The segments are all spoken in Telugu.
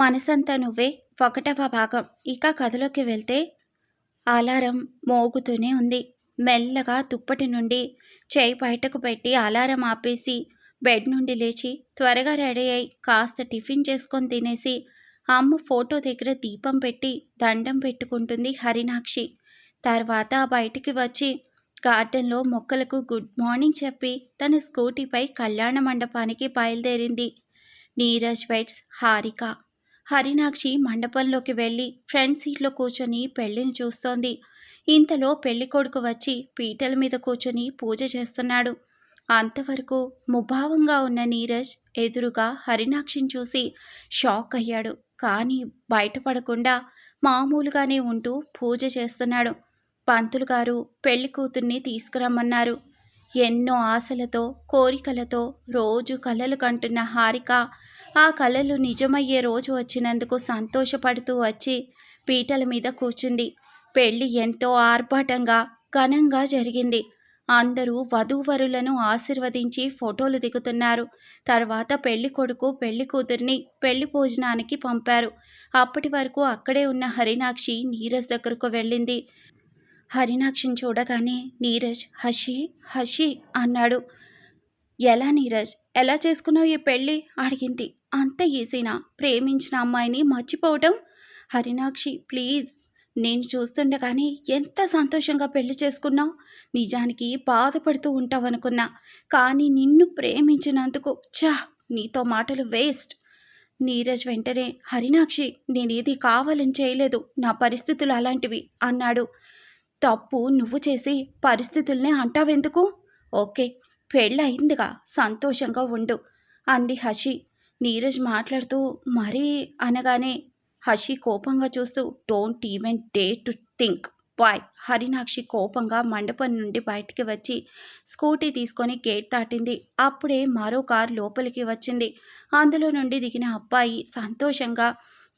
మనసంతా నువ్వే ఒకటవ భాగం. ఇక కథలోకి వెళ్తే అలారం మోగుతూనే ఉంది. మెల్లగా దుప్పటి నుండి చేయి బయటకు పెట్టి అలారం ఆపేసి బెడ్ నుండి లేచి త్వరగా రెడీ అయి కాస్త టిఫిన్ చేసుకొని తినేసి అమ్మ ఫోటో దగ్గర దీపం పెట్టి దండం పెట్టుకుంటుంది హరినాక్షి. తర్వాత బయటికి వచ్చి గార్డెన్లో మొక్కలకు గుడ్ మార్నింగ్ చెప్పి తన స్కూటీపై కళ్యాణ మండపానికి బయలుదేరింది. నీరజ్ వెట్స్ హారిక. హరినాక్షి మండపంలోకి వెళ్ళి ఫ్రంట్ సీట్లో కూర్చొని పెళ్ళిని చూస్తోంది. ఇంతలో పెళ్ళి కొడుకు వచ్చి పీటల మీద కూర్చొని పూజ చేస్తున్నాడు. అంతవరకు ముభావంగా ఉన్న నీరజ్ ఎదురుగా హరినాక్షిని చూసి షాక్ అయ్యాడు. కానీ బయటపడకుండా మామూలుగానే ఉంటూ పూజ చేస్తున్నాడు. పంతులు గారు పెళ్ళి కూతుర్ని తీసుకురమ్మన్నారు. ఎన్నో ఆశలతో కోరికలతో రోజు కలలు కంటున్న హారిక ఆ కలలు నిజమయ్యే రోజు వచ్చినందుకు సంతోషపడుతూ వచ్చి పీటల మీద కూర్చుంది. పెళ్ళి ఎంతో ఆర్భాటంగా ఘనంగా జరిగింది. అందరూ వధూవరులను ఆశీర్వదించి ఫోటోలు దిగుతున్నారు. తర్వాత పెళ్ళి కొడుకు పెళ్ళి కూతుర్ని పెళ్ళి భోజనానికి పంపారు. అప్పటి వరకు అక్కడే ఉన్న హరినాక్షి నీరజ్ దగ్గరకు వెళ్ళింది. హరినాక్షిని చూడగానే నీరజ్ హషి హషి అన్నాడు. ఎలా నీరజ్? ఎలా చేసుకున్నావు ఈ పెళ్ళి అడిగింది. అంత ఈజీనా ప్రేమించిన అమ్మాయిని మర్చిపోవటం? హరినాక్షి ప్లీజ్. నేను చూస్తుండగానే ఎంత సంతోషంగా పెళ్ళి చేసుకున్నావు? నిజానికి బాధపడుతూ ఉంటావనుకున్నా. కానీ నిన్ను ప్రేమించినందుకు చా నీతో మాటలు వేస్ట్. నీరజ్ వెంటనే హరినాక్షి నేనేది కావాలని చేయలేదు. నా పరిస్థితులు అలాంటివి అన్నాడు. తప్పు నువ్వు చేసి పరిస్థితుల్నే అంటావెందుకు? ఓకే పెళ్ళయిందిగా సంతోషంగా ఉండు అంది హషి నీరజ్ మాట్లాడుతూ మరీ అనగానే హషి కోపంగా చూస్తూ don't even dare to think boy Harinakshi కోపంగా మండపం నుండి బయటికి వచ్చి స్కూటీ తీసుకొని గేట్ దాటింది. అప్పుడే మరో కార్ లోపలికి వచ్చింది. అందులో నుండి దిగిన అబ్బాయి సంతోషంగా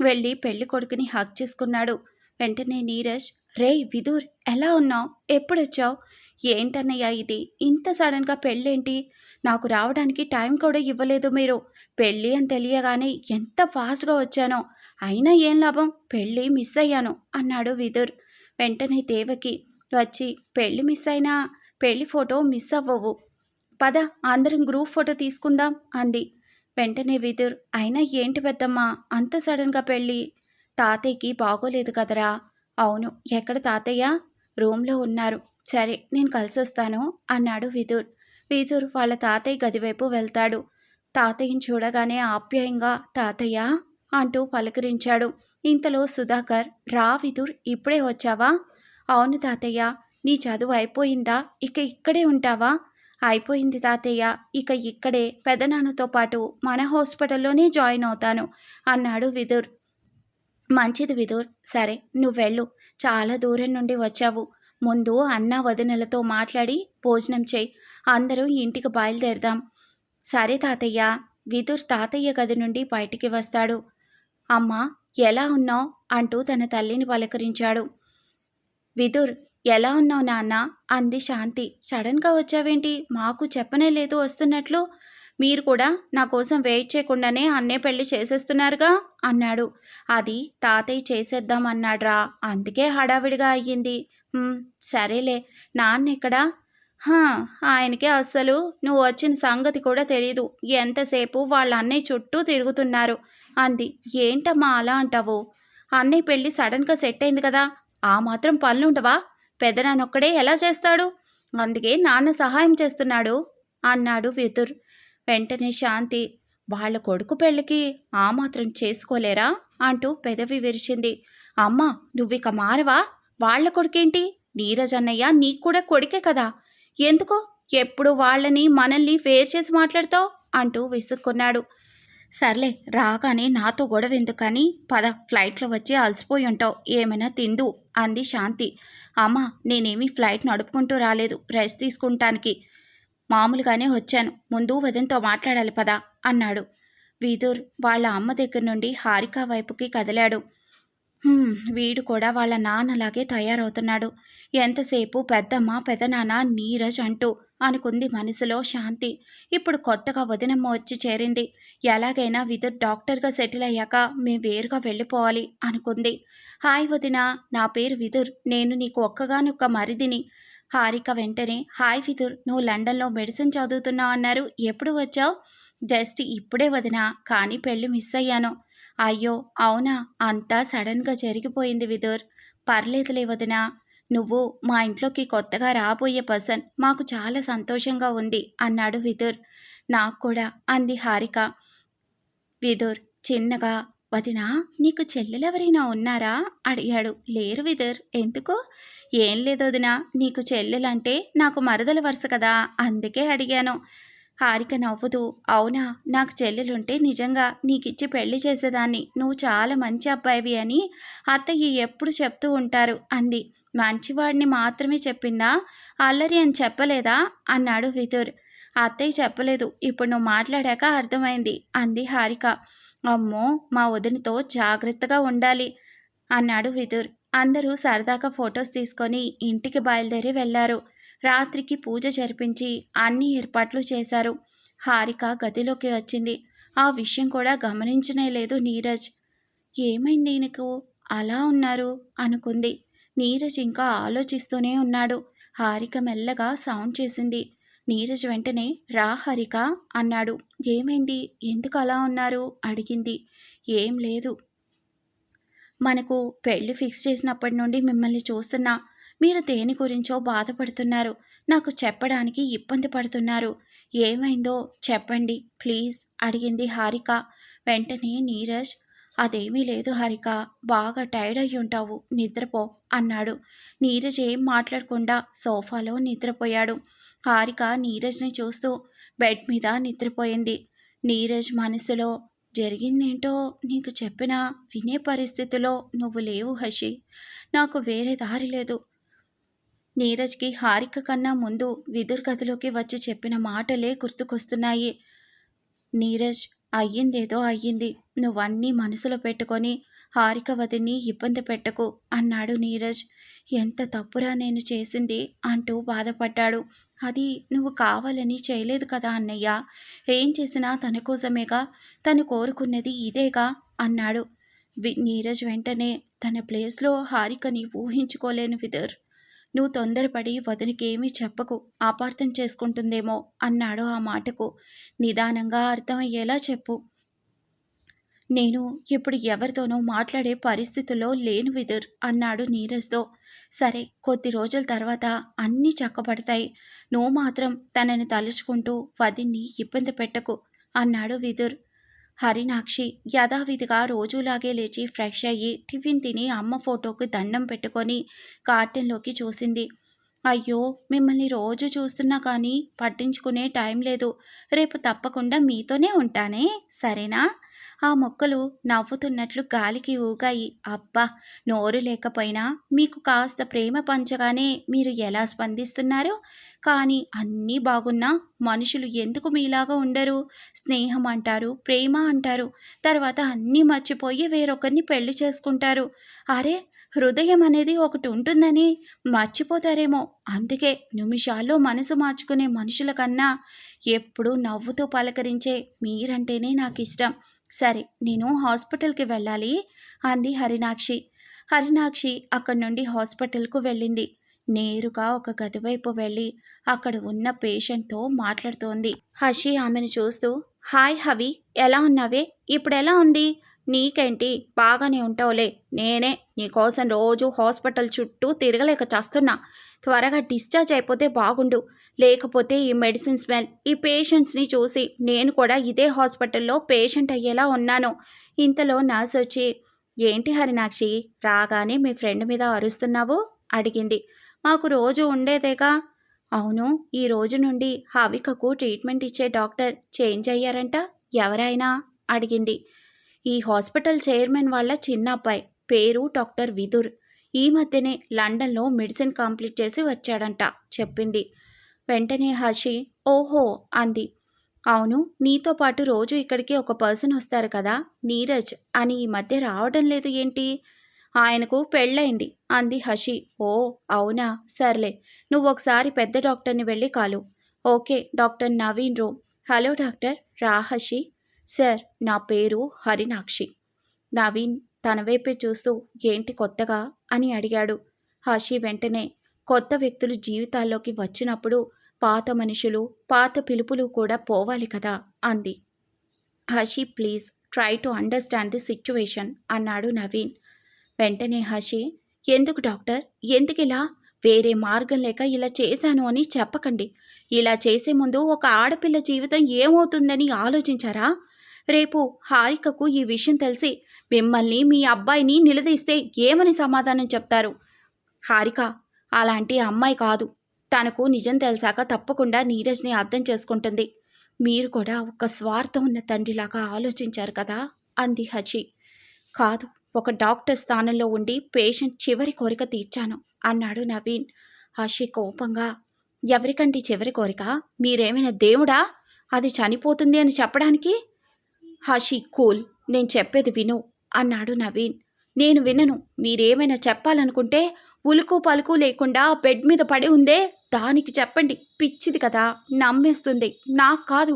వెళ్ళి పెళ్ళి కొడుకుని హక్ చేసుకున్నాడు. వెంటనే నీరజ్ రే విదూర్ ఎలా ఉన్నావు? ఎప్పుడొచ్చావు? ఏంటన్నయ్యా ఇది? ఇంత సడన్గా పెళ్ళేంటి? నాకు రావడానికి టైం కూడా ఇవ్వలేదు మీరు. పెళ్ళి అని తెలియగానే ఎంత ఫాస్ట్గా వచ్చానో అయినా ఏం లాభం? పెళ్ళి మిస్ అయ్యాను అన్నాడు విదుర్. వెంటనే దేవకి వచ్చి పెళ్ళి మిస్ అయినా పెళ్ళి ఫోటో మిస్ అవ్వవు. పద అందరం గ్రూప్ ఫోటో తీసుకుందాం అంది. వెంటనే విదుర్ అయినా ఏంటి పెద్దమ్మా అంత సడన్గా పెళ్ళి? తాతయ్యకి బాగోలేదు కదరా. అవును ఎక్కడ తాతయ్య? రూమ్లో ఉన్నారు. సరే నేను కలిసి వస్తాను అన్నాడు విదుర్. విదుర్ వాళ్ళ తాతయ్య గదివైపు వెళ్తాడు. తాతయ్యని చూడగానే ఆప్యాయంగా తాతయ్య అంటూ పలకరించాడు. ఇంతలో సుధాకర్ రా విదుర్ ఇప్పుడే వచ్చావా? అవును తాతయ్య. నీ చదువు అయిపోయిందా? ఇక ఇక్కడే ఉంటావా? అయిపోయింది తాతయ్య. ఇక ఇక్కడే. పెదనాన్నతో పాటు మన హాస్పిటల్లోనే జాయిన్ అవుతాను అన్నాడు విదుర్. మంచిది విదుర్. సరే నువ్వు వెళ్ళు. చాలా దూరం నుండి వచ్చావు. ముందు అన్న వదినలతో మాట్లాడి భోజనం చేయి. అందరూ ఇంటికి బయలుదేరదాం. సరే తాతయ్య విదుర్ తాతయ్య గది నుండి బయటికి వస్తాడు. అమ్మా ఎలా ఉన్నావు? అంటూ తన తల్లిని పలకరించాడు. విదుర్ ఎలా ఉన్నావు నాన్న? అంది శాంతి. సడన్గా వచ్చావేంటి? మాకు చెప్పనే లేదు వస్తున్నట్లు. మీరు కూడా నా కోసం వెయిట్ చేయకుండానే అన్నే పెళ్ళి చేసేస్తున్నారుగా? అన్నాడు. అది తాతయ్య చేసేద్దామన్నాడ్రా అందుకే హడావిడిగా అయ్యింది. సరేలే. నాన్న ఇక్కడ హా, ఆయనకి అస్సలు నువ్వు వచ్చిన సంగతి కూడా తెలియదు ఎంతసేపు వాళ్ళ అన్నయ్య చుట్టూ తిరుగుతున్నారు. అంది. ఏంటమ్మా అలా అంటావు? అన్నయ్య పెళ్ళి సడన్గా సెట్ అయింది కదా ఆ మాత్రం పనులుండవా పెదనాన్నొక్కడే ఎలా చేస్తాడు? అందుకే నాన్న సహాయం చేస్తున్నాడు అన్నాడు విదుర్. వెంటనే శాంతి. వాళ్ళ కొడుకు పెళ్ళికి ఆ మాత్రం చేసుకోలేరా? అంటూ పెదవి విరిచింది. అమ్మా నువ్విక మారవా? వాళ్ళ కొడుకేంటి? నీరజ్ అన్నయ్య నీకు కూడా కొడుకే కదా. ఎందుకు? ఎప్పుడు వాళ్ళని మనల్ని ఫేర్ చేసి మాట్లాడతావు? అంటూ విసుక్కున్నాడు. సర్లే రాగానే నాతో గొడవ ఎందుకని? పద ఫ్లైట్లో వచ్చి అలసిపోయి ఉంటావు. ఏమైనా తిందు అంది శాంతి. అమ్మ నేనేమీ ఫ్లైట్ నడుపుకుంటూ రాలేదు. రెస్ట్ తీసుకుంటానికి. మామూలుగానే వచ్చాను. ముందు వదంతో మాట్లాడాలి పదా అన్నాడు. వీధూర్ వాళ్ళ అమ్మ దగ్గర నుండి హారిక వైపుకి కదిలాడు. వీడు కూడా వాళ్ళ నాన్నలాగే తయారవుతున్నాడు. ఎంతసేపు పెద్దమ్మ పెదనాన్న నీరజ్ అంటూ అనుకుంది మనసులో శాంతి. ఇప్పుడు కొత్తగా వదినమ్మ వచ్చి చేరింది. ఎలాగైనా విదుర్ డాక్టర్గా సెటిల్ అయ్యాక మేము వేరుగా వెళ్ళిపోవాలి అనుకుంది. హాయ్ వదిన నా పేరు విదుర్. నేను నీకు ఒక్కగానొక్క మరిదిని. హారిక వెంటనే హాయ్ విదుర్ నువ్వు లండన్లో మెడిసిన్ చదువుతున్నావు అన్నారు. ఎప్పుడు వచ్చావు? జస్ట్ ఇప్పుడే వదినా కానీ పెళ్ళి మిస్ అయ్యాను. అయ్యో అవునా? అంతా సడన్గా జరిగిపోయింది విదుర్. పర్లేదులే వదినా. నువ్వు మా ఇంట్లోకి కొత్తగా రాబోయే పర్సన్ మాకు చాలా సంతోషంగా ఉంది అన్నాడు విదుర్. నాకు కూడా అంది హారిక. విదుర్ చిన్నగా వదినా నీకు చెల్లెలెవరైనా ఉన్నారా? అడిగాడు. లేరు విదుర్. ఎందుకు? ఏం లేదు వదినా. నీకు చెల్లెలంటే నాకు మరదల వరుస కదా అందుకే అడిగాను. హారిక నవ్వుతూ అవునా నాకు చెల్లెలుంటే నిజంగా నీకిచ్చి పెళ్ళి చేసేదాన్ని. నువ్వు చాలా మంచి అబ్బాయివి అని అత్తయ్య ఎప్పుడు చెప్తూ ఉంటారు అంది. మంచివాడిని మాత్రమే చెప్పిందా? అల్లరి అని చెప్పలేదా? అన్నాడు విదుర్. అత్తయ్య చెప్పలేదు ఇప్పుడు నువ్వు మాట్లాడాక అర్థమైంది అంది హారిక. అమ్మో మా వదినతో జాగ్రత్తగా ఉండాలి అన్నాడు విదుర్. అందరూ సరదాగా ఫొటోస్ తీసుకొని ఇంటికి బయలుదేరి వెళ్ళారు. రాత్రికి పూజ జరిపించి అన్ని ఏర్పాట్లు చేశారు. హారిక గదిలోకి వచ్చింది. ఆ విషయం కూడా గమనించనే లేదు నీరజ్. ఏమైంది నీకు? అలా ఉన్నారు? అనుకుంది. నీరజ్ ఇంకా ఆలోచిస్తూనే ఉన్నాడు. హారిక మెల్లగా సౌండ్ చేసింది. నీరజ్ వెంటనే రా హరిక అన్నాడు. ఏమైంది? ఎందుకు అలా ఉన్నారు? అడిగింది. ఏం లేదు. మనకు పెళ్ళి ఫిక్స్ చేసినప్పటి నుండి మిమ్మల్ని చూస్తున్నా. మీరు దేని గురించో బాధపడుతున్నారు. నాకు చెప్పడానికి ఇబ్బంది పడుతున్నారు. ఏమైందో చెప్పండి ప్లీజ్ అడిగింది హారిక. వెంటనే నీరజ్ అదేమీ లేదు హారిక బాగా టైర్డ్ అయి ఉంటావు నిద్రపో అన్నాడు. నీరజ్ ఏం మాట్లాడకుండా సోఫాలో నిద్రపోయాడు. హారిక నీరజ్ని చూస్తూ బెడ్ మీద నిద్రపోయింది. నీరజ్ మనసులో జరిగిందేంటో నీకు చెప్పినా వినే పరిస్థితిలో నువ్వు లేవు హషి. నాకు వేరే దారి లేదు. నీరజ్కి హారిక కన్నా ముందు విదుర్ గదిలోకి వచ్చి చెప్పిన మాటలే గుర్తుకొస్తున్నాయి. నీరజ్ అయ్యిందేదో అయ్యింది. నువ్వన్నీ మనసులో పెట్టుకొని హారిక వదిని ఇబ్బంది పెట్టకు అన్నాడు నీరజ్. ఎంత తప్పురా నేను చేసింది అంటూ బాధపడ్డాడు. అది నువ్వు కావాలని చేయలేదు కదా అన్నయ్య. ఏం చేసినా తన కోసమేగా? తను కోరుకున్నది ఇదేగా? అన్నాడు. నీరజ్ వెంటనే తన ప్లేస్లో హారికని ఊహించుకోలేను విదర్. నువ్వు తొందరపడి వదినకేమీ చెప్పకు అపార్థం చేసుకుంటుందేమో అన్నాడు ఆ మాటకు. నిదానంగా అర్థమయ్యేలా చెప్పు. నేను ఇప్పుడు ఎవరితోనో మాట్లాడే పరిస్థితుల్లో లేను విదుర్ అన్నాడు నీరజ్తో. సరే కొద్ది రోజుల తర్వాత అన్నీ చక్కబడతాయి. నువ్వు మాత్రం తనని తలుచుకుంటూ వదిన్ని ఇబ్బంది పెట్టకు అన్నాడు విదుర్. హరినాక్షి యథావిధిగా రోజులాగే లేచి ఫ్రెష్ అయ్యి టిఫిన్ తిని అమ్మ ఫోటోకి దండం పెట్టుకొని కార్టెన్లోకి చూసింది. అయ్యో మిమ్మల్ని రోజు చూస్తున్నా కానీ పట్టించుకునే టైం లేదు. రేపు తప్పకుండా మీతోనే ఉంటానే సరేనా? ఆ మొక్కలు నవ్వుతున్నట్లు గాలికి ఊగాయి. అబ్బా! నోరు లేకపోయినా మీకు కాస్త ప్రేమ పంచగానే మీరు ఎలా స్పందిస్తున్నారు? కానీ అన్నీ బాగున్నా మనుషులు ఎందుకు మీలాగా ఉండరు? స్నేహం అంటారు ప్రేమ అంటారు. తర్వాత అన్నీ మర్చిపోయి వేరొకరిని పెళ్ళి చేసుకుంటారు. అరే! హృదయం అనేది ఒకటి ఉంటుందని మర్చిపోతారేమో. అందుకే నిమిషాల్లో మనసు మార్చుకునే మనుషుల కన్నా ఎప్పుడూ నవ్వుతూ పలకరించే మీరంటేనే నాకు ఇష్టం సరే నేను హాస్పిటల్కి వెళ్ళాలి అంది హరినాక్షి. హరినాక్షి అక్కడి నుండి హాస్పిటల్కు వెళ్ళింది. నేరుగా ఒక గది వైపు వెళ్ళి అక్కడ ఉన్న పేషెంట్తో మాట్లాడుతోంది. హషి ఆమెను చూస్తూ హాయ్ హవి ఎలా ఉన్నావే? ఇప్పుడు ఎలా ఉంది? నీకేంటి? బాగానే ఉంటావులే. నేనే నీకోసం రోజు హాస్పిటల్ చుట్టూ తిరగలేక చేస్తున్నా. త్వరగా డిశ్చార్జ్ అయిపోతే బాగుండు. లేకపోతే ఈ మెడిసిన్ స్మెల్ ఈ పేషెంట్స్ని చూసి నేను కూడా ఇదే హాస్పిటల్లో పేషెంట్ అయ్యేలా ఉన్నాను. ఇంతలో నర్స్ వచ్చి ఏంటి హరినాక్షి రాగానే మీ ఫ్రెండ్ మీద అరుస్తున్నావు? అడిగింది. మాకు రోజు ఉండేదేగా. అవును ఈ రోజు నుండి హవికకు ట్రీట్మెంట్ ఇచ్చే డాక్టర్ చేంజ్ అయ్యారంట ఎవరైనా? అడిగింది. ఈ హాస్పిటల్ చైర్మన్ వాళ్ళ చిన్న అబ్బాయి పేరు డాక్టర్ విదుర్. ఈ మధ్యనే లండన్లో మెడిసిన్ కంప్లీట్ చేసి వచ్చాడంట చెప్పింది. వెంటనే హషి ఓహో! అంది. అవును నీతో పాటు రోజు ఇక్కడికి ఒక పర్సన్ వస్తారు కదా నీరజ్ అని ఈ మధ్య రావడం లేదు ఏంటి? ఆయనకు పెళ్ళయింది అంది హషి ఓ అవునా? సర్లే నువ్వు ఒకసారి పెద్ద డాక్టర్ని వెళ్ళి కాలు. ఓకే డాక్టర్ నవీన్ రో హలో డాక్టర్ రా హషి సార్ నా పేరు హరినాక్షి. నవీన్ తన వైపే చూస్తూ ఏంటి కొత్తగా? అని అడిగాడు. హషి వెంటనే కొత్త వ్యక్తులు జీవితాల్లోకి వచ్చినప్పుడు పాత మనుషులు పాత పిలుపులు కూడా పోవాలి కదా? అంది. Hashi please try to understand the situation అన్నాడు నవీన్. వెంటనే హషి ఎందుకు డాక్టర్? ఎందుకు ఇలా? వేరే మార్గం లేక ఇలా చేశాను అని చెప్పకండి. ఇలా చేసే ముందు ఒక ఆడపిల్ల జీవితం ఏమవుతుందని ఆలోచించారా? రేపు హారికకు ఈ విషయం తెలిసి మిమ్మల్ని మీ అబ్బాయిని నిలదీస్తే ఏమని సమాధానం చెప్తారు? హారిక అలాంటి అమ్మాయి కాదు. తనకు నిజం తెలిసాక తప్పకుండా నీరజ్ని అర్థం చేసుకుంటుంది. మీరు కూడా ఒక స్వార్థం ఉన్న తండ్రిలాగా ఆలోచించారు కదా? అంది హచి. కాదు ఒక డాక్టర్ స్థానంలో ఉండి పేషెంట్ చివరి కోరిక తీర్చాను అన్నాడు నవీన్. హషి కోపంగా ఎవరికంటే చివరి కోరిక? మీరేమైనా దేవుడా? అది చనిపోతుంది అని చెప్పడానికి? హషి కూల్ నేను చెప్పేది విను అన్నాడు నవీన్. నేను వినను మీరేమైనా చెప్పాలనుకుంటే ఉలుకు పలుకు లేకుండా బెడ్ మీద పడి ఉందే? దానికి చెప్పండి. పిచ్చిది కదా! నమ్మేస్తుంది. నాకు కాదు.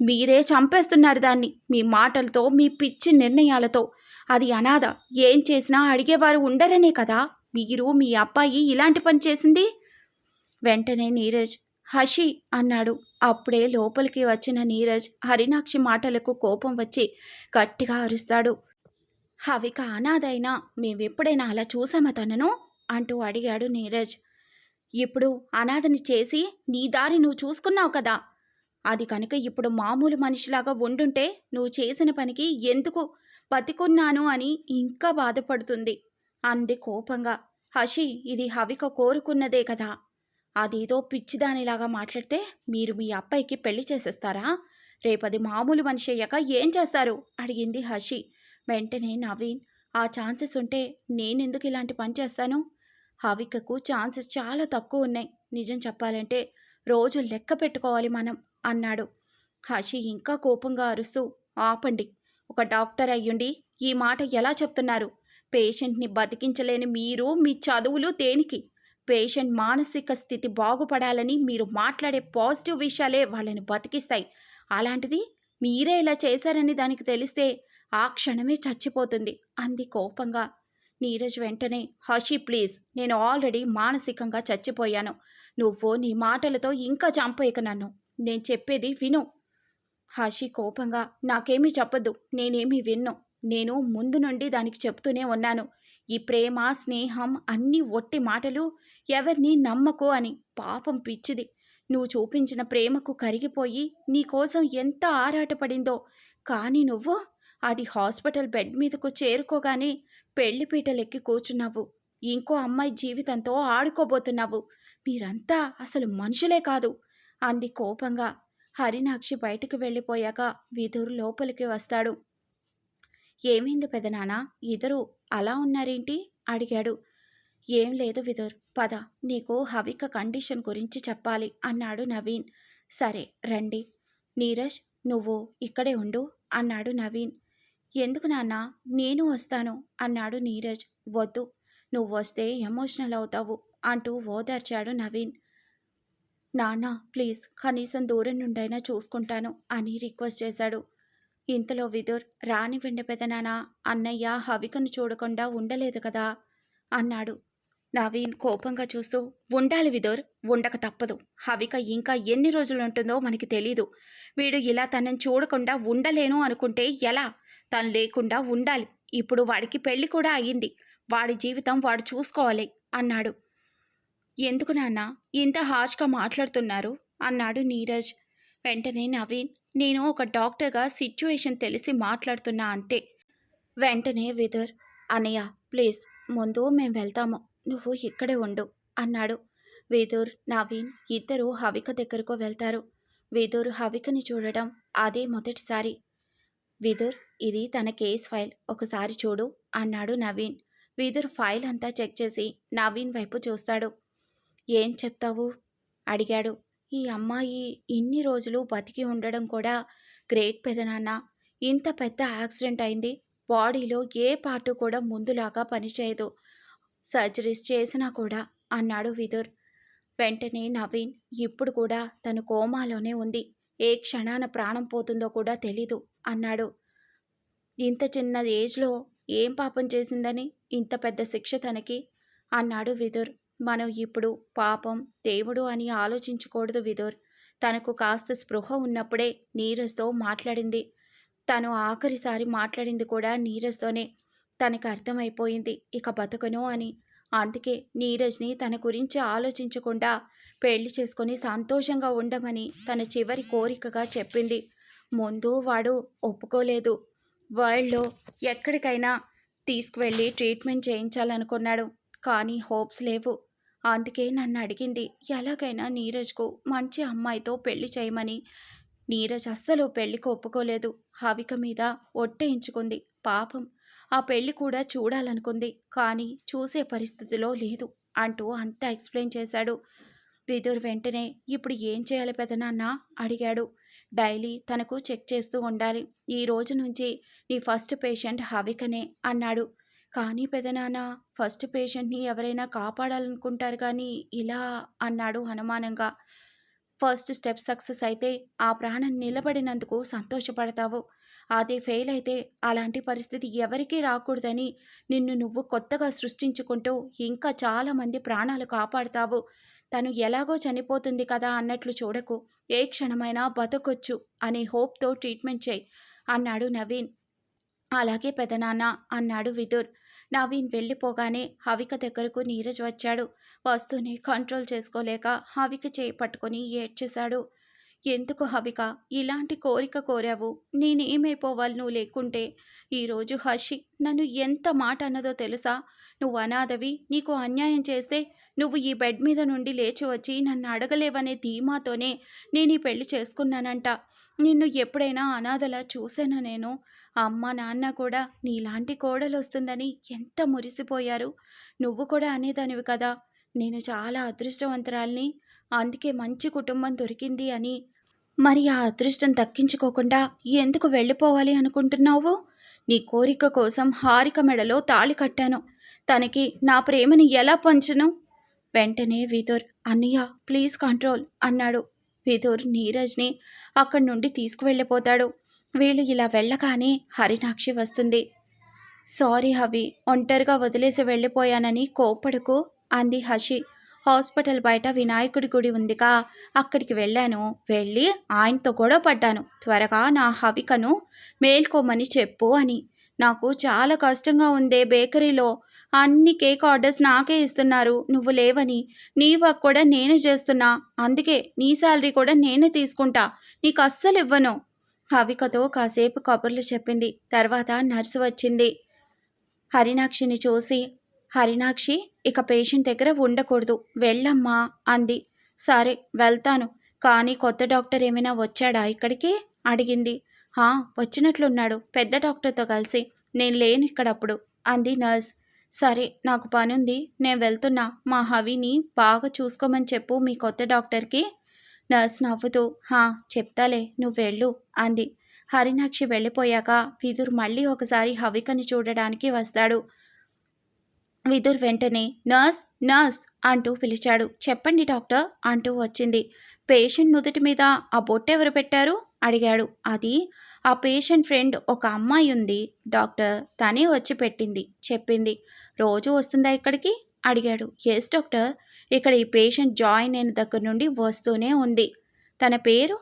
మీరే చంపేస్తున్నారు దాన్ని. మీ మాటలతో మీ పిచ్చి నిర్ణయాలతో. అది అనాథ. ఏం చేసినా అడిగేవారు ఉండరనే కదా! మీరు మీ అబ్బాయి ఇలాంటి పని చేసింది? వెంటనే నీరజ్ హషి అన్నాడు. అప్పుడే లోపలికి వచ్చిన నీరజ్ హరినాక్షి మాటలకు కోపం వచ్చి గట్టిగా అరుస్తాడు. హవిక అనాథైనా మేమెప్పుడైనా అలా చూసామా తనను? అంటూ అడిగాడు నీరజ్. ఇప్పుడు అనాథని చేసి నీ దారి నువ్వు చూసుకున్నావు కదా. అది కనుక ఇప్పుడు మామూలు మనిషిలాగా ఉండుంటే నువ్వు చేసిన పనికి ఎందుకు బతికున్నాను అని ఇంకా బాధపడుతుంది. అంది కోపంగా. హషి ఇది హవిక కోరుకున్నదే కదా. అదేదో పిచ్చిదానిలాగా మాట్లాడితే మీరు మీ అబ్బాయికి పెళ్ళి చేసేస్తారా? రేపది మామూలు మనిషి అయ్యాక ఏం చేస్తారు? అడిగింది హషి. వెంటనే నవీన్ ఆ ఛాన్సెస్ ఉంటే నేనెందుకు ఇలాంటి పని చేస్తాను? హవికకు ఛాన్సెస్ చాలా తక్కువ ఉన్నాయి నిజం చెప్పాలంటే రోజు లెక్క పెట్టుకోవాలి మనం అన్నాడు. హషి ఇంకా కోపంగా అరుస్తూ ఆపండి. ఒక డాక్టర్ అయ్యుండి ఈ మాట ఎలా చెప్తున్నారు? పేషెంట్ని బతికించలేని మీరు మీ చదువులు దేనికి? పేషెంట్ మానసిక స్థితి బాగుపడాలని మీరు మాట్లాడే పాజిటివ్ విషయాలే వాళ్ళని బతికిస్తాయి. అలాంటిది మీరే ఇలా చేశారని దానికి తెలిస్తే ఆ క్షణమే చచ్చిపోతుంది అంది కోపంగా. నీరజ్ వెంటనే హషి ప్లీజ్ నేను ఆల్రెడీ మానసికంగా చచ్చిపోయాను. నువ్వు నీ మాటలతో ఇంకా చంపేయక నన్ను. నేను చెప్పేది విను. హషి కోపంగా నాకేమీ చెప్పద్దు. నేనేమీ విన్ను. నేను ముందు నుండి దానికి చెప్తూనే ఉన్నాను. ఈ ప్రేమ స్నేహం అన్ని ఒట్టి మాటలు ఎవరిని నమ్మకు అని. పాపం పిచ్చిది. నువ్వు చూపించిన ప్రేమకు కరిగిపోయి నీకోసం ఎంత ఆరాటపడిందో. కానీ నువ్వు అది హాస్పిటల్ బెడ్ మీదకు చేరుకోగానే పెళ్ళిపీటలెక్కి కూర్చున్నావు. ఇంకో అమ్మాయి జీవితంతో ఆడుకోబోతున్నావు. మీరంతా అసలు మనుషులే కాదు. అంది కోపంగా. హరినాక్షి బయటకు వెళ్ళిపోయాక విదురు లోపలికి వస్తాడు. ఏమైంది పెదనానా? ఇద్దరు అలా ఉన్నారేంటి? అడిగాడు. ఏం లేదు విదుర్. పద నీకు హవిక కండిషన్ గురించి చెప్పాలి అన్నాడు నవీన్. సరే రండి. నీరజ్ నువ్వు ఇక్కడే ఉండు అన్నాడు నవీన్. ఎందుకు నాన్న? నేను వస్తాను అన్నాడు నీరజ్. వద్దు. నువ్వు వస్తే ఎమోషనల్ అవుతావు అంటూ ఓదార్చాడు నవీన్. నాన్న ప్లీజ్ కనీసం దూరం నుండైనా చూసుకుంటాను అని రిక్వెస్ట్ చేశాడు. ఇంతలో విదుర్ రానివ్వండి పెదనానా అన్నయ్య హవికను చూడకుండా ఉండలేదు కదా? అన్నాడు. నవీన్ కోపంగా చూస్తూ ఉండాలి విదుర్ ఉండక తప్పదు. హవిక ఇంకా ఎన్ని రోజులు ఉంటుందో మనకి తెలీదు. వీడు ఇలా తనని చూడకుండా ఉండలేను అనుకుంటే ఎలా? తను లేకుండా ఉండాలి. ఇప్పుడు వాడికి పెళ్ళి కూడా అయ్యింది. వాడి జీవితం వాడు చూసుకోవాలి అన్నాడు. ఎందుకు నాన్న? ఇంత హార్ష్గా మాట్లాడుతున్నారు? అన్నాడు నీరజ్. వెంటనే నవీన్ నేను ఒక డాక్టర్గా సిచ్యువేషన్ తెలిసి మాట్లాడుతున్నా అంతే. వెంటనే విదర్ అనయ్య ప్లీజ్ ముందు మేము వెళ్తాము. నువ్వు ఇక్కడే ఉండు అన్నాడు. వేదూర్ నవీన్ ఇద్దరు హవిక దగ్గరకు వెళ్తారు. వేదూర్ హవికని చూడడం అదే మొదటిసారి. విదుర్ ఇది తన కేస్ ఫైల్. ఒకసారి చూడు అన్నాడు నవీన్. విదుర్ ఫైల్ అంతా చెక్ చేసి నవీన్ వైపు చూస్తాడు. ఏం చెప్తావు? అడిగాడు. ఈ అమ్మాయి ఇన్ని రోజులు బతికి ఉండడం కూడా గ్రేట్ పెదనాన్న ఇంత పెద్ద యాక్సిడెంట్ అయింది. బాడీలో ఏ పార్టు కూడా ముందులాగా పనిచేయదు సర్జరీస్ చేసినా కూడా అన్నాడు విదుర్. వెంటనే నవీన్ ఇప్పుడు కూడా తను కోమాలోనే ఉంది. ఏ క్షణాన ప్రాణం పోతుందో కూడా తెలీదు అన్నాడు. ఇంత చిన్న ఏజ్లో ఏం పాపం చేసిందని ఇంత పెద్ద శిక్ష తనకి? అన్నాడు విదుర్. మనం ఇప్పుడు పాపం దేవుడు అని ఆలోచించకూడదు విదుర్. తనకు కాస్త స్పృహ ఉన్నప్పుడే నీరజ్తో మాట్లాడింది. తను ఆఖరిసారి మాట్లాడింది కూడా నీరజ్తోనే. తనకు అర్థమైపోయింది ఇక బతకను అని. అందుకే నీరజ్ని తన గురించి ఆలోచించకుండా పెళ్ళి చేసుకొని సంతోషంగా ఉండమని తన చివరి కోరికగా చెప్పింది. ముందు వాడు ఒప్పుకోలేదు. వరల్డ్లో ఎక్కడికైనా తీసుకువెళ్ళి ట్రీట్మెంట్ చేయించాలనుకున్నాడు. కానీ హోప్స్ లేవు. అందుకే నన్ను అడిగింది ఎలాగైనా నీరజ్కు మంచి అమ్మాయితో పెళ్ళి చేయమని. నీరజ్ అస్సలు పెళ్ళికి ఒప్పుకోలేదు. హవిక మీద ఒట్టేయించుకుంది. పాపం ఆ పెళ్ళి కూడా చూడాలనుకుంది. కానీ చూసే పరిస్థితిలో లేదు అంటూ అంతా ఎక్స్ప్లెయిన్ చేశాడు. విదుర్ వెంటనే ఇప్పుడు ఏం చేయాలి పెదనాన్న? అడిగాడు. డైలీ తనకు చెక్ చేస్తూ ఉండాలి. ఈ రోజు నుంచి నీ ఫస్ట్ పేషెంట్ హవికనే అన్నాడు. కానీ పెదనాన్న ఫస్ట్ పేషెంట్ని ఎవరైనా కాపాడాలనుకుంటారు కానీ ఇలా అన్నాడు అనుమానంగా ఫస్ట్ స్టెప్ సక్సెస్ అయితే ఆ ప్రాణం నిలబడినందుకు సంతోషపడతావు. అది ఫెయిల్ అయితే అలాంటి పరిస్థితి ఎవరికీ రాకూడదని నిన్ను నువ్వు కొత్తగా సృష్టించుకుంటూ ఇంకా చాలామంది ప్రాణాలు కాపాడుతావు. తను ఎలాగో చనిపోతుంది కదా అన్నట్లు చూడకు. ఏ క్షణమైనా బతకొచ్చు అనే హోప్తో ట్రీట్మెంట్ చేయి అన్నాడు నవీన్. అలాగే పెదనాన్న అన్నాడు విదుర్. నవీన్ వెళ్ళిపోగానే హవిక దగ్గరకు నీరజ్ వచ్చాడు. వస్తూనే కంట్రోల్ చేసుకోలేక హవిక చేయి పట్టుకొని ఏడ్చేశాడు. ఎందుకు హవిక? ఇలాంటి కోరిక కోరావు. నేనేమైపోవాలి నువ్వు లేకుంటే? ఈరోజు హర్షి నన్ను ఎంత మాట అన్నదో తెలుసా? నువ్వు అనాథవి. నీకు అన్యాయం చేస్తే నువ్వు ఈ బెడ్ మీద నుండి లేచి వచ్చి నన్ను అడగలేవనే ధీమాతోనే నేను ఈ పెళ్ళి చేసుకున్నానంట. నిన్ను ఎప్పుడైనా అనాథలా చూసానా నేను? అమ్మ నాన్న కూడా నీలాంటి కోడలు వస్తుందని ఎంత మురిసిపోయారు. నువ్వు కూడా అనేదానివి కదా. నేను చాలా అదృష్టవంతురాల్ని. అందుకే మంచి కుటుంబం దొరికింది అని. మరి ఆ అదృష్టం దక్కించుకోకుండా ఎందుకు వెళ్ళిపోవాలి అనుకుంటున్నావు? నీ కోరిక కోసం హారిక మెడలో తాళి కట్టాను. తనకి నా ప్రేమని ఎలా పంచను? వెంటనే విదుర్ అన్నయ్య ప్లీజ్ కంట్రోల్ అన్నాడు. విదుర్ నీరజ్ని అక్కడి నుండి తీసుకువెళ్ళిపోతాడు. వీళ్ళు ఇలా వెళ్ళగానే హరినాక్షి వస్తుంది. సారీ హవి ఒంటరిగా వదిలేసి వెళ్ళిపోయానని కోపడకు అంది హషి హాస్పిటల్ బయట వినాయకుడి గుడి ఉందిగా అక్కడికి వెళ్ళాను. వెళ్ళి ఆయనతో గొడవ పడ్డాను. త్వరగా నా హవికను మేల్కోమని చెప్పు అని. నాకు చాలా కష్టంగా ఉందే బేకరీలో. అన్ని కేక్ ఆర్డర్స్ నాకే ఇస్తున్నారు. నువ్వు లేవని. నీ వర్క్ కూడా నేనే చేస్తున్నా. అందుకే నీ శాలరీ కూడా నేనే తీసుకుంటా. నీకు అస్సలు ఇవ్వను. హవికతో కాసేపు కబుర్లు చెప్పింది. తర్వాత నర్సు వచ్చింది. హరినాక్షిని చూసి హరినాక్షి ఇక పేషెంట్ దగ్గర ఉండకూడదు. వెళ్ళమ్మా అంది. సరే వెళ్తాను. కానీ కొత్త డాక్టర్ ఏమైనా వచ్చాడా ఇక్కడికి? అడిగింది. హా వచ్చినట్లున్నాడు. పెద్ద డాక్టర్తో కలిసి. నేను లేను ఇక్కడప్పుడు అంది నర్స్. సరే నాకు పనుంది. నేను వెళ్తున్నా. మా హవిని బాగా చూసుకోమని చెప్పు మీ కొత్త డాక్టర్కి. నర్స్ నవ్వుతూ హా చెప్తాలే నువ్వు వెళ్ళు అంది. హరినాక్షి వెళ్ళిపోయాక విదుర్ మళ్ళీ ఒకసారి హవికని చూడడానికి వస్తాడు. విదుర్ వెంటనే నర్స్ నర్స్ అంటూ పిలిచాడు. చెప్పండి డాక్టర్ అంటూ వచ్చింది. పేషెంట్ నుదుటి మీద ఆ బొట్టు ఎవరు పెట్టారు? అడిగాడు. అది ఆ పేషెంట్ ఫ్రెండ్ ఒక అమ్మాయి ఉంది డాక్టర్. తనే వచ్చి పెట్టింది చెప్పింది. రోజు వస్తుందా ఇక్కడికి? అడిగాడు. Yes doctor. ఇక్కడ ఈ పేషెంట్ జాయిన్ అయిన దగ్గర నుండి వస్తూనే ఉంది. తన పేరు?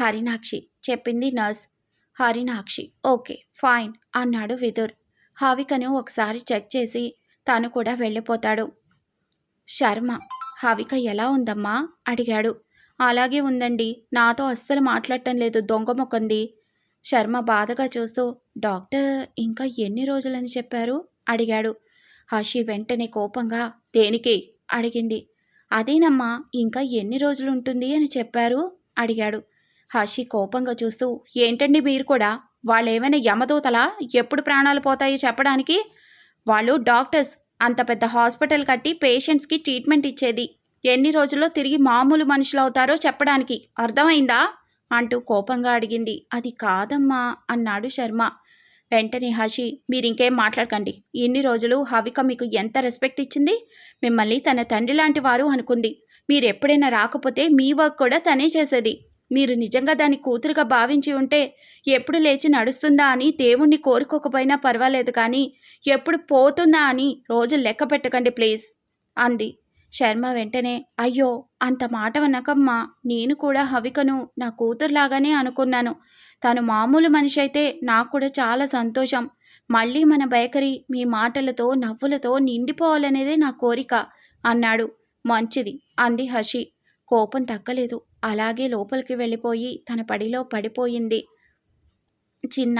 హరినాక్షి. చెప్పింది నర్స్. హరినాక్షి. ఓకే ఫైన్ అన్నాడు విదుర్. హావికను ఒకసారి చెక్ చేసి తాను కూడా వెళ్ళిపోతాడు. శర్మ హావిక ఎలా ఉందమ్మా? అడిగాడు. అలాగే ఉందండి. నాతో అస్సలు మాట్లాడటం లేదు దొంగ మొక్కంది శర్మ బాధగా చూస్తూ డాక్టర్ ఇంకా ఎన్ని రోజులని చెప్పారు? అడిగాడు. హషి వెంటనే కోపంగా దేనికి? అడిగింది. అదేనమ్మా ఇంకా ఎన్ని రోజులు ఉంటుంది అని చెప్పారు? అడిగాడు. హర్షి కోపంగా చూస్తూ ఏంటండి మీరు కూడా? వాళ్ళేమైనా యమదూతలా? ఎప్పుడు ప్రాణాలు పోతాయో చెప్పడానికి? వాళ్ళు డాక్టర్స్. అంత పెద్ద హాస్పిటల్ కట్టి పేషెంట్స్కి ట్రీట్మెంట్ ఇచ్చేది. ఎన్ని రోజుల్లో తిరిగి మామూలు మనుషులు అవుతారో చెప్పడానికి. అర్థమైందా? అంటూ కోపంగా అడిగింది. అది కాదమ్మా అన్నాడు శర్మ. వెంటనే హషి మీరింకేం మాట్లాడకండి. ఇన్ని రోజులు హవిక మీకు ఎంత రెస్పెక్ట్ ఇచ్చింది? మిమ్మల్ని తన తండ్రి లాంటి వారు అనుకుంది. మీరు ఎప్పుడైనా రాకపోతే మీ వర్క్ కూడా తనే చేసేది. మీరు నిజంగా దాని కూతురుగా భావించి ఉంటే ఎప్పుడు లేచి నడుస్తుందా అని దేవుణ్ణి కోరుకోకపోయినా పర్వాలేదు కానీ ఎప్పుడు పోతుందా అని రోజు లెక్క పెట్టకండి ప్లీజ్ అంది. శర్మ వెంటనే అయ్యో అంత మాట వనకమ్మా నేను కూడా హవికను నా కూతురులాగానే అనుకున్నాను. తను మామూలు మనిషి అయితే నాకు కూడా చాలా సంతోషం. మళ్ళీ మన బేకరీ మీ మాటలతో నవ్వులతో నిండిపోవాలనేదే నా కోరిక అన్నాడు. మంచిది అంది హషి కోపం తగ్గలేదు అలాగే లోపలికి వెళ్ళిపోయి తన పడిలో పడిపోయింది. చిన్న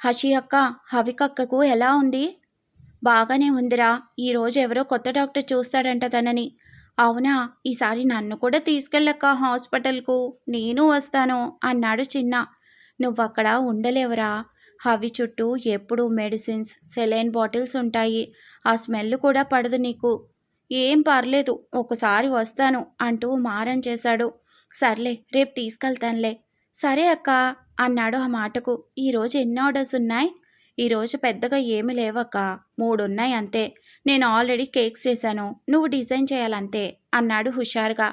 హషి అక్క హవికక్కకు ఎలా ఉంది? బాగానే ఉందిరా. ఈరోజు ఎవరో కొత్త డాక్టర్ చూస్తాడంట తనని. అవునా? ఈసారి నన్ను కూడా తీసుకెళ్ళక్క హాస్పిటల్కు. నేను వస్తాను అన్నాడు చిన్న. నువ్వక్కడ ఉండలేవురా. హవి చుట్టూ ఎప్పుడూ మెడిసిన్స్ సెలైన్ బాటిల్స్ ఉంటాయి. ఆ స్మెల్ కూడా పడదు నీకు. ఏం పర్లేదు ఒకసారి వస్తాను అంటూ మారం చేశాడు. సర్లే రేపు తీసుకెళ్తానులే. సరే అక్క అన్నాడు ఆ మాటకు. ఈరోజు ఎన్ని ఆర్డర్స్ ఉన్నాయి? ఈరోజు పెద్దగా ఏమి లేవక్క. మూడు ఉన్నాయి అంతే. నేను ఆల్రెడీ కేక్స్ చేశాను. నువ్వు డిజైన్ చేయాలంతే అన్నాడు హుషారుగా.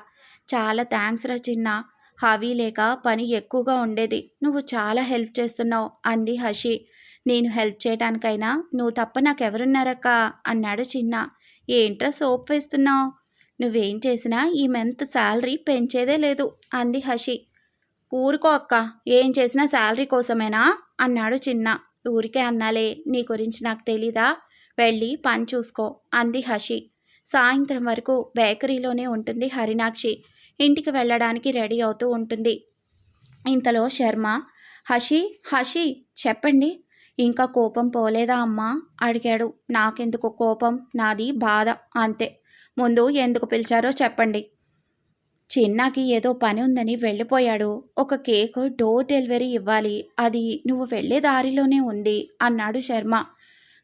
చాలా థ్యాంక్స్ రా చిన్న. హావీ లేక పని ఎక్కువగా ఉండేది. నువ్వు చాలా హెల్ప్ చేస్తున్నావు అంది హషి. నేను హెల్ప్ చేయడానికైనా నువ్వు తప్ప నాకెవరున్నారక్క? అన్నాడు చిన్న. ఏంట్రా సోప్ వేస్తున్నావు? నువ్వేం చేసినా ఈ మంత్ శాలరీ పెంచేదే లేదు అంది హషి. ఊరుకో అక్క ఏం చేసినా శాలరీ కోసమేనా? అన్నాడు చిన్న. ఊరికే అన్నాలే నీ గురించి నాకు తెలీదా? వెళ్ళి పని చూసుకో అంది హషి. సాయంత్రం వరకు బేకరీలోనే ఉంటుంది హరినాక్షి. ఇంటికి వెళ్ళడానికి రెడీ అవుతూ ఉంటుంది. ఇంతలో శర్మ హషి హషి చెప్పండి. ఇంకా కోపం పోలేదా అమ్మా? అడిగాడు. నాకెందుకు కోపం? నాది బాధ అంతే. ముందు ఎందుకు పిలిచారో చెప్పండి. చిన్నాకి ఏదో పని ఉందని వెళ్ళిపోయాడు. ఒక కేక్ డోర్ డెలివరీ ఇవ్వాలి. అది నువ్వు వెళ్ళే దారిలోనే ఉంది అన్నాడు శర్మ.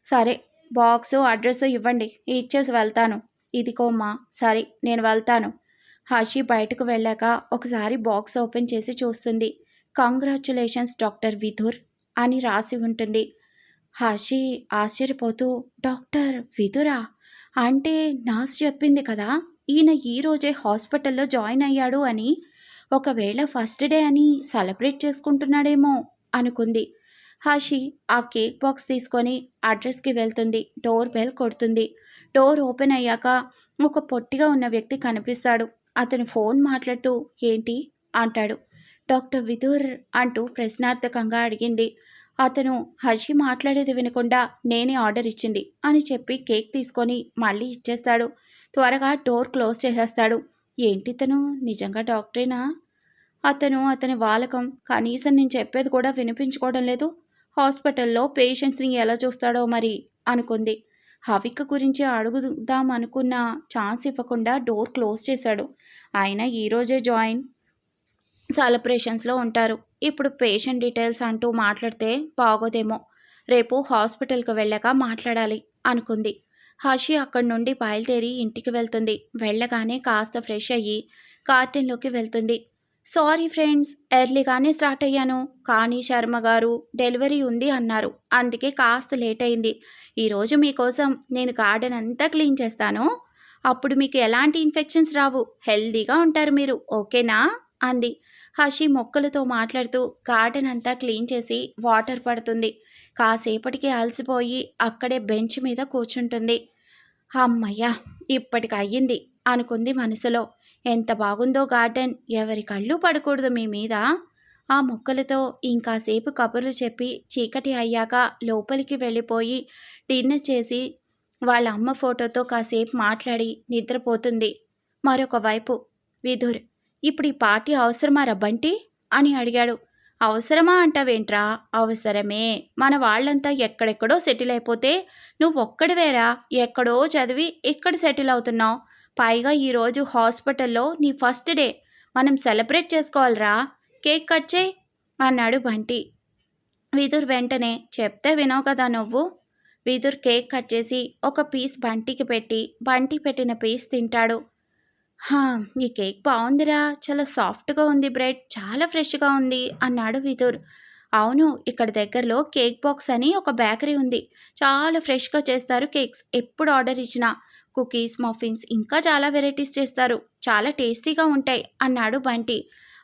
సరే బాక్సు అడ్రస్ ఇవ్వండి. ఇచ్చేసి వెళ్తాను. ఇదిగోమ్మా సరే నేను వెళ్తాను. హషి బయటకు వెళ్ళాక ఒకసారి బాక్స్ ఓపెన్ చేసి చూస్తుంది. కంగ్రాచులేషన్స్ డాక్టర్ విధుర్ అని రాసి ఉంటుంది. హషి ఆశ్చర్యపోతూ డాక్టర్ విధురా? అంటే నర్స్ చెప్పింది కదా ఈయన ఈరోజే హాస్పిటల్లో జాయిన్ అయ్యాడు అని. ఒకవేళ ఫస్ట్ డే అని సెలబ్రేట్ చేసుకుంటున్నాడేమో అనుకుంది. హాషి ఆ కేక్ బాక్స్ తీసుకొని అడ్రస్కి వెళ్తుంది. డోర్ బెల్ కొడుతుంది. డోర్ ఓపెన్ అయ్యాక ఒక పొట్టిగా ఉన్న వ్యక్తి కనిపిస్తాడు. అతను ఫోన్ మాట్లాడుతూ ఏంటి? అంటాడు. డాక్టర్ విదూర్ అంటూ ప్రశ్నార్థకంగా అడిగింది. అతను హషి మాట్లాడేది వినకుండా నేనే ఆర్డర్ ఇచ్చింది అని చెప్పి కేక్ తీసుకొని మళ్ళీ ఇచ్చేస్తాడు. త్వరగా డోర్ క్లోజ్ చేసేస్తాడు. ఏంటి తను? నిజంగా డాక్టరేనా? అతను అతని వాలకం కనీసం నేను చెప్పేది కూడా వినిపించుకోవడం లేదు. హాస్పిటల్లో పేషెంట్స్ని ఎలా చూస్తాడో మరి అనుకుంది. హవిక గురించి అడుగుదాం అనుకున్న ఛాన్స్ ఇవ్వకుండా డోర్ క్లోజ్ చేశాడు. ఆయన ఈరోజే జాయిన్ సెలబ్రేషన్స్లో ఉంటారు. ఇప్పుడు పేషెంట్ డీటెయిల్స్ అంటూ మాట్లాడితే బాగోదేమో. రేపు హాస్పిటల్కి వెళ్ళాక మాట్లాడాలి అనుకుంది. హషి అక్కడి నుండి బయలుదేరి ఇంటికి వెళ్తుంది. వెళ్ళగానే కాస్త ఫ్రెష్ అయ్యి కార్టెన్లోకి వెళ్తుంది. సారీ ఫ్రెండ్స్ ఎర్లీగానే స్టార్ట్ అయ్యాను. కానీ శర్మ గారు డెలివరీ ఉంది అన్నారు. అందుకే కాస్త లేట్ అయింది. ఈరోజు మీకోసం నేను గార్డెన్ అంతా క్లీన్ చేస్తాను. అప్పుడు మీకు ఎలాంటి ఇన్ఫెక్షన్స్ రావు. హెల్దీగా ఉంటారు మీరు. ఓకేనా? అంది. హషి మొక్కలతో మాట్లాడుతూ గార్డెన్ అంతా క్లీన్ చేసి వాటర్ పడుతుంది. కాసేపటికి అలసిపోయి అక్కడే బెంచ్ మీద కూర్చుంటుంది. అమ్మయ్యా ఇప్పటికి అయ్యింది అనుకుంది మనసులో. ఎంత బాగుందో గార్డెన్. ఎవరి కళ్ళు పడకూడదు మీ మీద. ఆ మొక్కలతో ఇంకాసేపు కబుర్లు చెప్పి చీకటి అయ్యాక లోపలికి వెళ్ళిపోయి డిన్నర్ చేసి వాళ్ళ అమ్మ ఫోటోతో కాసేపు మాట్లాడి నిద్రపోతుంది. మరొక వైపు విధుర్ ఇప్పుడు ఈ పార్టీ అవసరమా రబ్బంటి అని అడిగాడు. అవసరమా అంటావేంట్రా? అవసరమే. మన వాళ్ళంతా ఎక్కడెక్కడో సెటిల్ అయిపోతే నువ్వు ఒక్కడివేరా ఎక్కడో చదివి ఇక్కడ సెటిల్ అవుతున్నావు? పైగా ఈరోజు హాస్పిటల్లో నీ ఫస్ట్ డే. మనం సెలబ్రేట్ చేసుకోవాలిరా. కేక్ కట్ చేయి అన్నాడు బంటి. విదుర్ వెంటనే చెప్తే వినవు కదా నువ్వు. విదుర్ కేక్ కట్ చేసి ఒక పీస్ బంటికి పెట్టి బంటి పెట్టిన పీస్ తింటాడు. హా ఈ కేక్ బాగుందిరా చాలా సాఫ్ట్గా ఉంది బ్రెడ్. చాలా ఫ్రెష్గా ఉంది అన్నాడు విదుర్. అవును ఇక్కడ దగ్గరలో కేక్ బాక్స్ అని ఒక బేకరీ ఉంది. చాలా ఫ్రెష్గా చేస్తారు కేక్స్. ఎప్పుడు ఆర్డర్ ఇచ్చినా కుకీస్ మఫిన్స్ ఇంకా చాలా వెరైటీస్ చేస్తారు. చాలా టేస్టీగా ఉంటాయి అన్నాడు బంటి.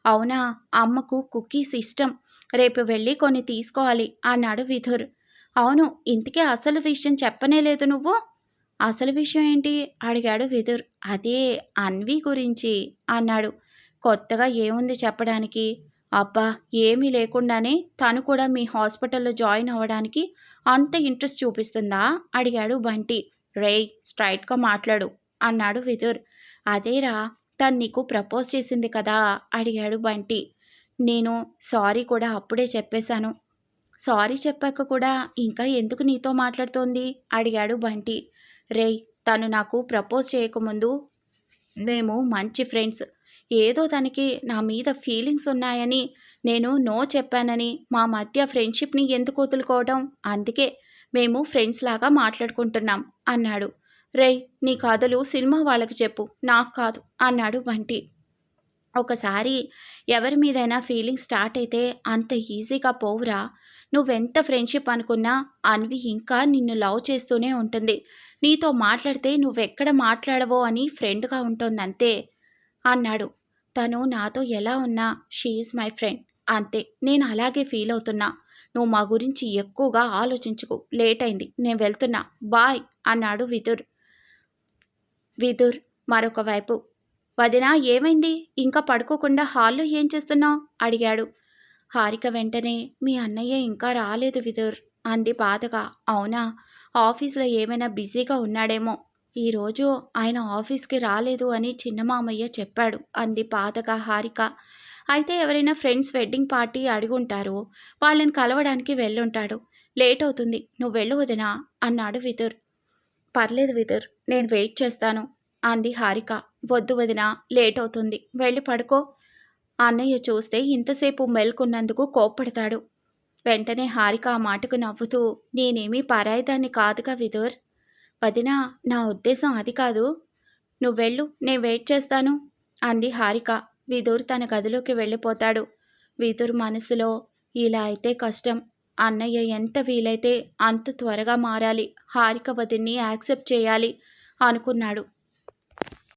అవునా అమ్మకు కుకీస్ ఇష్టం. రేపు వెళ్ళి కొన్ని తీసుకోవాలి అన్నాడు విధుర్ అవును ఇంతకీ అసలు విషయం చెప్పనే లేదు నువ్వు. అసలు విషయం ఏంటి? అడిగాడు విదుర్. అదే అన్వి గురించి అన్నాడు. కొత్తగా ఏముంది చెప్పడానికి? అబ్బా ఏమీ లేకుండానే తను కూడా మీ హాస్పిటల్లో జాయిన్ అవ్వడానికి అంత ఇంట్రెస్ట్ చూపిస్తుందా? అడిగాడు బంటి. రేయ్ స్ట్రైట్గా మాట్లాడు అన్నాడు విదుర్. అదేరా తను నీకు ప్రపోజ్ చేసింది కదా? అడిగాడు బంటి. నేను సారీ కూడా అప్పుడే చెప్పేశాను. సారీ చెప్పాక కూడా ఇంకా ఎందుకు నీతో మాట్లాడుతోంది? అడిగాడు బంటి. రేయ్ తను నాకు ప్రపోజ్ చేయకముందు మేము మంచి ఫ్రెండ్స్. ఏదో తనకి నా మీద ఫీలింగ్స్ ఉన్నాయని నేను నో చెప్పానని మా మధ్య ఫ్రెండ్షిప్ని ఎందుకు వదులుకోవడం? అందుకే మేము ఫ్రెండ్స్ లాగా మాట్లాడుకుంటున్నాం అన్నాడు. రేయ్ నీ కథలు సినిమా వాళ్ళకి చెప్పు నాకు కాదు అన్నాడు బంటి. ఒకసారి ఎవరి మీదైనా ఫీలింగ్ స్టార్ట్ అయితే అంత ఈజీగా పోవురా. నువ్వెంత ఫ్రెండ్షిప్ అనుకున్నా అన్వి ఇంకా నిన్ను లవ్ చేస్తూనే ఉంటుంది. నీతో మాట్లాడితే నువ్వెక్కడ మాట్లాడవో అని ఫ్రెండ్గా ఉంటుందంతే అన్నాడు. తను నాతో ఎలా ఉన్నా షీఈ్ మై ఫ్రెండ్ అంతే. నేను అలాగే ఫీల్ అవుతున్నా. నువ్వు మా గురించి ఎక్కువగా ఆలోచించుకు లేట్ అయింది నేను వెళ్తున్నా బాయ్ అన్నాడు విదుర్. విదుర్ మరొక వైపు. వదిన ఏమైంది? ఇంకా పడుకోకుండా హాల్లో ఏం చేస్తున్నావు? అడిగాడు. హారిక వెంటనే మీ అన్నయ్య ఇంకా రాలేదు విదుర్ అంది బాధగా. అవునా? ఆఫీస్లో ఏమైనా బిజీగా ఉన్నాడేమో. ఈరోజు ఆయన ఆఫీస్కి రాలేదు అని చిన్నమామయ్య చెప్పాడు అంది బాధగా హారిక. అయితే ఎవరైనా ఫ్రెండ్స్ వెడ్డింగ్ పార్టీ అడుగుంటారు. వాళ్ళని కలవడానికి వెళ్ళుంటాడు. లేట్ అవుతుంది. నువ్వు వెళ్ళు వదినా అన్నాడు విదుర్. పర్లేదు విదుర్. నేను వెయిట్ చేస్తాను అంది హారిక. వద్దు వదినా. లేట్ అవుతుంది. వెళ్ళి పడుకో. అన్నయ్య చూస్తే ఇంతసేపు మెల్కున్నందుకు కోప్పడతాడు. వెంటనే హారిక ఆ మాటకు నవ్వుతూ నేనేమీ పరాయిదాన్ని కాదుగా విదుర్. వదినా నా ఉద్దేశం అది కాదు. నువ్వెళ్ళు నేను వెయిట్ చేస్తాను అంది హారిక. విదుర్ తన గదిలోకి వెళ్ళిపోతాడు. విదుర్ మనసులో ఇలా అయితే కష్టం. అన్నయ్య ఎంత వీలైతే అంత త్వరగా మారాలి. హారిక వదిన్ని యాక్సెప్ట్ చేయాలి అనుకున్నాడు.